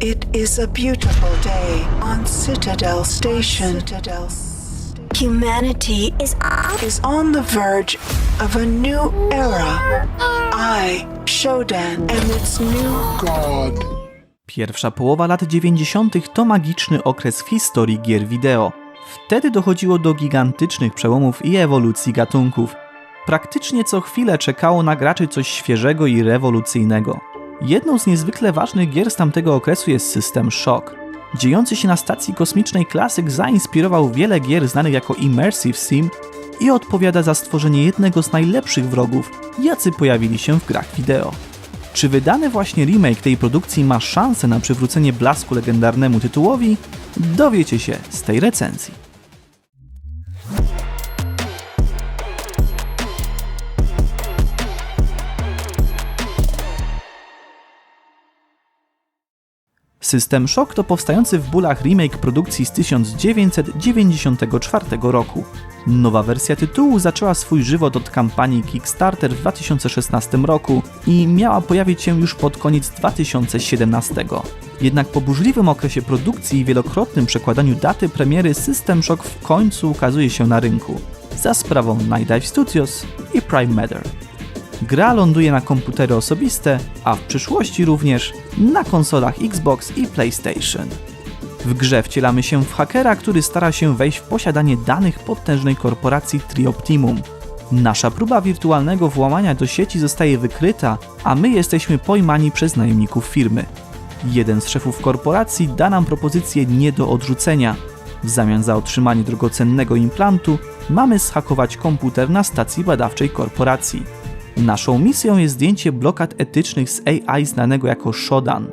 It is a beautiful day on Citadel Station. Humanity is on. Is on the verge of a new era. I, Shodan, am its new god. Pierwsza połowa lat 90. to magiczny okres w historii gier wideo. Wtedy dochodziło do gigantycznych przełomów i ewolucji gatunków. Praktycznie co chwilę czekało na graczy coś świeżego i rewolucyjnego. Jedną z niezwykle ważnych gier z tamtego okresu jest System Shock. Dziejący się na stacji kosmicznej klasyk zainspirował wiele gier znanych jako Immersive Sim i odpowiada za stworzenie jednego z najlepszych wrogów, jacy pojawili się w grach wideo. Czy wydany właśnie remake tej produkcji ma szansę na przywrócenie blasku legendarnemu tytułowi? Dowiecie się z tej recenzji. System Shock to powstający w bólach remake produkcji z 1994 roku. Nowa wersja tytułu zaczęła swój żywot od kampanii Kickstarter w 2016 roku i miała pojawić się już pod koniec 2017. Jednak po burzliwym okresie produkcji i wielokrotnym przekładaniu daty premiery System Shock w końcu ukazuje się na rynku za sprawą Night Dive Studios i Prime Matter. Gra ląduje na komputery osobiste, a w przyszłości również na konsolach Xbox i PlayStation. W grze wcielamy się w hakera, który stara się wejść w posiadanie danych potężnej korporacji Trioptimum. Nasza próba wirtualnego włamania do sieci zostaje wykryta, a my jesteśmy pojmani przez najemników firmy. Jeden z szefów korporacji da nam propozycję nie do odrzucenia. W zamian za otrzymanie drogocennego implantu mamy zhakować komputer na stacji badawczej korporacji. Naszą misją jest zdjęcie blokad etycznych z AI znanego jako Shodan.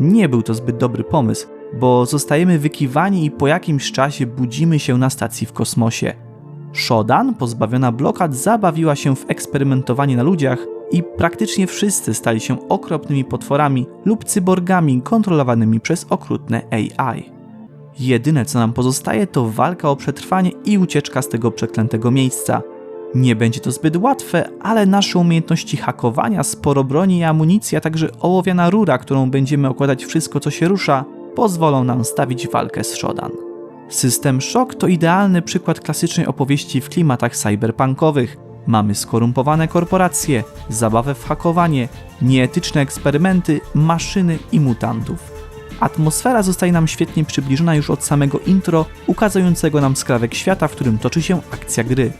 Nie był to zbyt dobry pomysł, bo zostajemy wykiwani i po jakimś czasie budzimy się na stacji w kosmosie. Shodan, pozbawiona blokad, zabawiła się w eksperymentowanie na ludziach i praktycznie wszyscy stali się okropnymi potworami lub cyborgami kontrolowanymi przez okrutne AI. Jedyne co nam pozostaje to walka o przetrwanie i ucieczka z tego przeklętego miejsca – nie będzie to zbyt łatwe, ale nasze umiejętności hakowania, sporo broni i amunicji, a także ołowiana rura, którą będziemy okładać wszystko co się rusza, pozwolą nam stawić walkę z Shodan. System Shock to idealny przykład klasycznej opowieści w klimatach cyberpunkowych. Mamy skorumpowane korporacje, zabawę w hakowanie, nieetyczne eksperymenty, maszyny i mutantów. Atmosfera zostaje nam świetnie przybliżona już od samego intro, ukazującego nam skrawek świata, w którym toczy się akcja gry.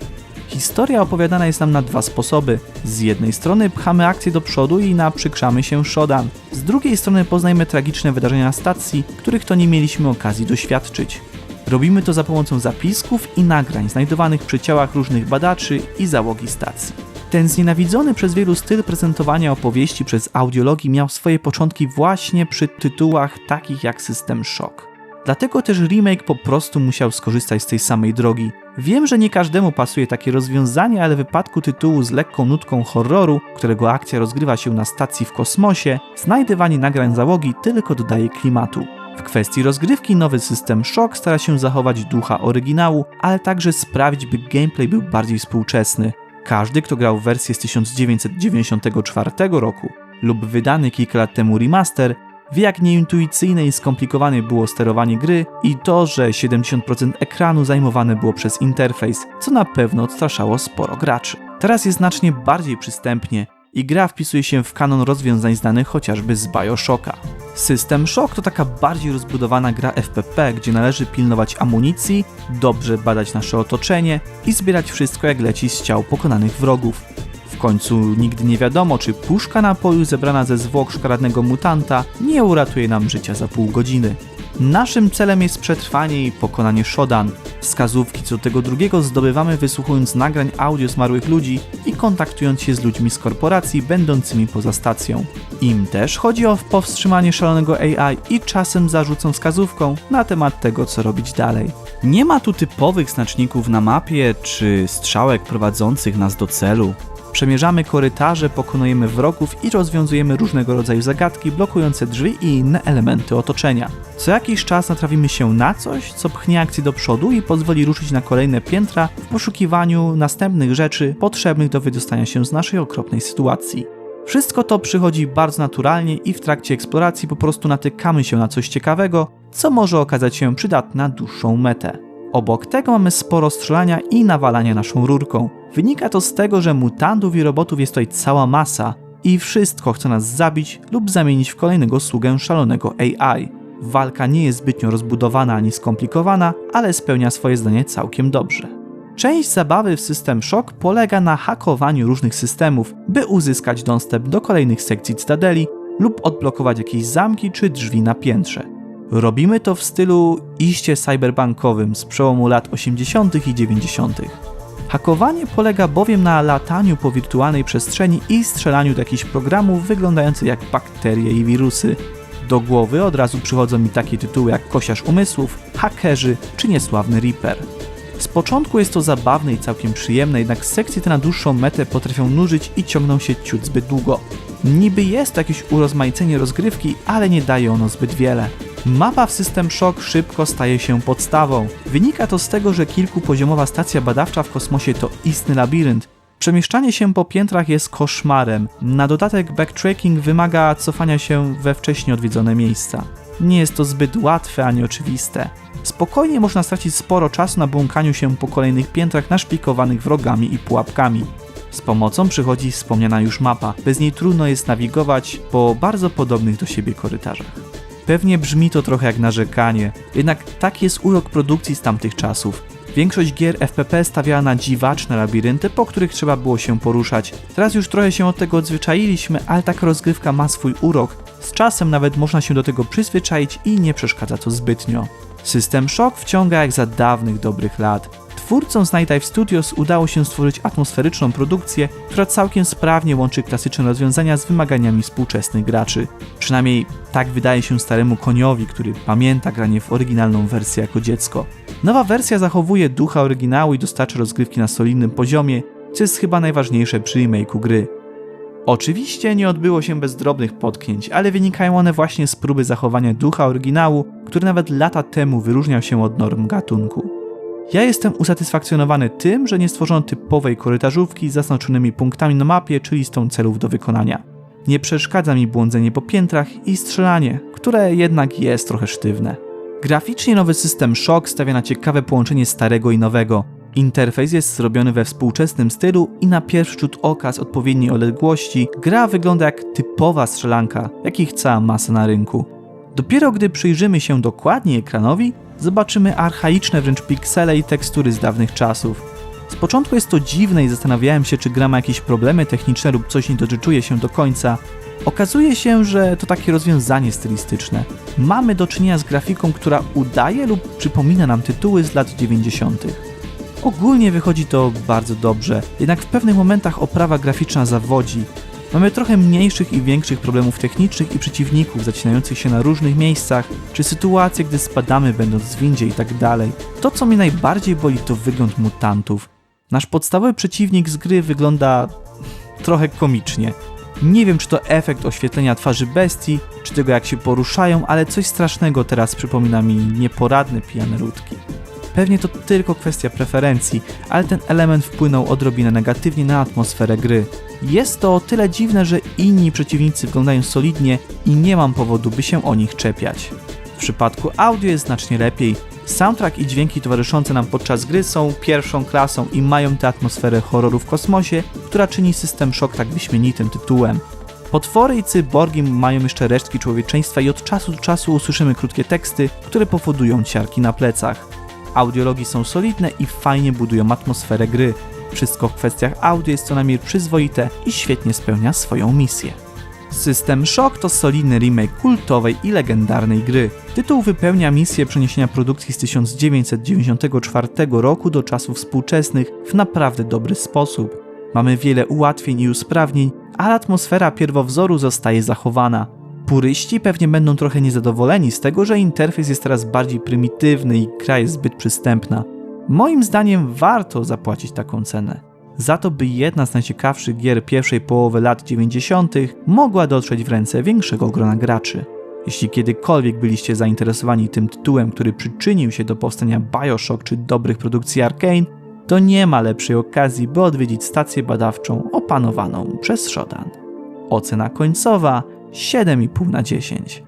Historia opowiadana jest nam na dwa sposoby. Z jednej strony pchamy akcję do przodu i naprzykrzamy się Shodan. Z drugiej strony poznajmy tragiczne wydarzenia na stacji, których to nie mieliśmy okazji doświadczyć. Robimy to za pomocą zapisków i nagrań znajdowanych przy ciałach różnych badaczy i załogi stacji. Ten znienawidzony przez wielu styl prezentowania opowieści przez audiologii miał swoje początki właśnie przy tytułach takich jak System Shock. Dlatego też remake po prostu musiał skorzystać z tej samej drogi. Wiem, że nie każdemu pasuje takie rozwiązanie, ale w wypadku tytułu z lekką nutką horroru, którego akcja rozgrywa się na stacji w kosmosie, znajdywanie nagrań załogi tylko dodaje klimatu. W kwestii rozgrywki nowy system Shock stara się zachować ducha oryginału, ale także sprawić, by gameplay był bardziej współczesny. Każdy, kto grał w wersję z 1994 roku lub wydany kilka lat temu remaster, wie jak nieintuicyjne i skomplikowane było sterowanie gry i to, że 70% ekranu zajmowane było przez interfejs, co na pewno odstraszało sporo graczy. Teraz jest znacznie bardziej przystępnie i gra wpisuje się w kanon rozwiązań znanych chociażby z Bioshocka. System Shock to taka bardziej rozbudowana gra FPP, gdzie należy pilnować amunicji, dobrze badać nasze otoczenie i zbierać wszystko jak leci z ciał pokonanych wrogów. W końcu nigdy nie wiadomo, czy puszka napoju zebrana ze zwłok szkaradnego mutanta nie uratuje nam życia za pół godziny. Naszym celem jest przetrwanie i pokonanie Shodan. Wskazówki co tego drugiego zdobywamy wysłuchując nagrań audio zmarłych ludzi i kontaktując się z ludźmi z korporacji będącymi poza stacją. Im też chodzi o powstrzymanie szalonego AI i czasem zarzucą wskazówką na temat tego, co robić dalej. Nie ma tu typowych znaczników na mapie czy strzałek prowadzących nas do celu. Przemierzamy korytarze, pokonujemy wrogów i rozwiązujemy różnego rodzaju zagadki blokujące drzwi i inne elementy otoczenia. Co jakiś czas natrafimy się na coś, co pchnie akcję do przodu i pozwoli ruszyć na kolejne piętra w poszukiwaniu następnych rzeczy potrzebnych do wydostania się z naszej okropnej sytuacji. Wszystko to przychodzi bardzo naturalnie i w trakcie eksploracji po prostu natykamy się na coś ciekawego, co może okazać się przydatne na dłuższą metę. Obok tego mamy sporo strzelania i nawalania naszą rurką. Wynika to z tego, że mutantów i robotów jest tutaj cała masa i wszystko chce nas zabić lub zamienić w kolejnego sługę szalonego AI. Walka nie jest zbytnio rozbudowana ani skomplikowana, ale spełnia swoje zdanie całkiem dobrze. Część zabawy w System Shock polega na hakowaniu różnych systemów, by uzyskać dostęp do kolejnych sekcji cytadeli lub odblokować jakieś zamki czy drzwi na piętrze. Robimy to w stylu iście cyberbankowym z przełomu lat 80. i 90. Hakowanie polega bowiem na lataniu po wirtualnej przestrzeni i strzelaniu do jakichś programów wyglądających jak bakterie i wirusy. Do głowy od razu przychodzą mi takie tytuły jak Kosiarz Umysłów, Hakerzy czy Niesławny Reaper. Z początku jest to zabawne i całkiem przyjemne, jednak sekcje te na dłuższą metę potrafią nużyć i ciągną się ciut zbyt długo. Niby jest jakieś urozmaicenie rozgrywki, ale nie daje ono zbyt wiele. Mapa w System Shock szybko staje się podstawą. Wynika to z tego, że kilkupoziomowa stacja badawcza w kosmosie to istny labirynt. Przemieszczanie się po piętrach jest koszmarem. Na dodatek backtracking wymaga cofania się we wcześniej odwiedzone miejsca. Nie jest to zbyt łatwe ani oczywiste. Spokojnie można stracić sporo czasu na błąkaniu się po kolejnych piętrach naszpikowanych wrogami i pułapkami. Z pomocą przychodzi wspomniana już mapa. Bez niej trudno jest nawigować po bardzo podobnych do siebie korytarzach. Pewnie brzmi to trochę jak narzekanie, jednak tak jest urok produkcji z tamtych czasów. Większość gier FPP stawiała na dziwaczne labirynty, po których trzeba było się poruszać. Teraz już trochę się od tego odzwyczailiśmy, ale taka rozgrywka ma swój urok. Z czasem nawet można się do tego przyzwyczaić i nie przeszkadza to zbytnio. System Shock wciąga jak za dawnych dobrych lat. Twórcom z Night Dive Studios udało się stworzyć atmosferyczną produkcję, która całkiem sprawnie łączy klasyczne rozwiązania z wymaganiami współczesnych graczy. Przynajmniej tak wydaje się staremu koniowi, który pamięta granie w oryginalną wersję jako dziecko. Nowa wersja zachowuje ducha oryginału i dostarcza rozgrywki na solidnym poziomie, co jest chyba najważniejsze przy remake'u gry. Oczywiście nie odbyło się bez drobnych potknięć, ale wynikają one właśnie z próby zachowania ducha oryginału, który nawet lata temu wyróżniał się od norm gatunku. Ja jestem usatysfakcjonowany tym, że nie stworzono typowej korytarzówki z zaznaczonymi punktami na mapie czy listą celów do wykonania. Nie przeszkadza mi błądzenie po piętrach i strzelanie, które jednak jest trochę sztywne. Graficznie nowy system Shock stawia na ciekawe połączenie starego i nowego. Interfejs jest zrobiony we współczesnym stylu i na pierwszy rzut oka z odpowiedniej odległości gra wygląda jak typowa strzelanka, jakich cała masa na rynku. Dopiero gdy przyjrzymy się dokładniej ekranowi, zobaczymy archaiczne wręcz piksele i tekstury z dawnych czasów. Z początku jest to dziwne i zastanawiałem się, czy gra ma jakieś problemy techniczne lub coś nie doczuje się do końca. Okazuje się, że to takie rozwiązanie stylistyczne. Mamy do czynienia z grafiką, która udaje lub przypomina nam tytuły z lat 90. Ogólnie wychodzi to bardzo dobrze, jednak w pewnych momentach oprawa graficzna zawodzi. Mamy trochę mniejszych i większych problemów technicznych i przeciwników zacinających się na różnych miejscach, czy sytuacje, gdy spadamy będąc w windzie i tak. To, co mnie najbardziej boli, to wygląd mutantów. Nasz podstawowy przeciwnik z gry wygląda trochę komicznie. Nie wiem, czy to efekt oświetlenia twarzy bestii, czy tego jak się poruszają, ale coś strasznego teraz przypomina mi nieporadne pijane ludki. Pewnie to tylko kwestia preferencji, ale ten element wpłynął odrobinę negatywnie na atmosferę gry. Jest to o tyle dziwne, że inni przeciwnicy wyglądają solidnie i nie mam powodu, by się o nich czepiać. W przypadku audio jest znacznie lepiej. Soundtrack i dźwięki towarzyszące nam podczas gry są pierwszą klasą i mają tę atmosferę horroru w kosmosie, która czyni System Shock tak wyśmienitym tytułem. Potwory i cyborgi mają jeszcze resztki człowieczeństwa i od czasu do czasu usłyszymy krótkie teksty, które powodują ciarki na plecach. Audiologii są solidne i fajnie budują atmosferę gry. Wszystko w kwestiach audio jest co najmniej przyzwoite i świetnie spełnia swoją misję. System Shock to solidny remake kultowej i legendarnej gry. Tytuł wypełnia misję przeniesienia produkcji z 1994 roku do czasów współczesnych w naprawdę dobry sposób. Mamy wiele ułatwień i usprawnień, ale atmosfera pierwowzoru zostaje zachowana. Puryści pewnie będą trochę niezadowoleni z tego, że interfejs jest teraz bardziej prymitywny i gra jest zbyt przystępna. Moim zdaniem warto zapłacić taką cenę. Za to, by jedna z najciekawszych gier pierwszej połowy lat 90. mogła dotrzeć w ręce większego grona graczy. Jeśli kiedykolwiek byliście zainteresowani tym tytułem, który przyczynił się do powstania Bioshock czy dobrych produkcji Arkane, to nie ma lepszej okazji, by odwiedzić stację badawczą opanowaną przez Shodan. Ocena końcowa 7,5 na 10.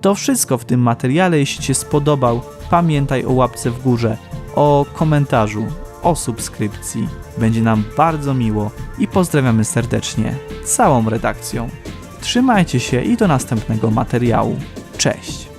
To wszystko w tym materiale. Jeśli Ci się spodobał, pamiętaj o łapce w górze, o komentarzu, o subskrypcji. Będzie nam bardzo miło i pozdrawiamy serdecznie całą redakcją. Trzymajcie się i do następnego materiału. Cześć!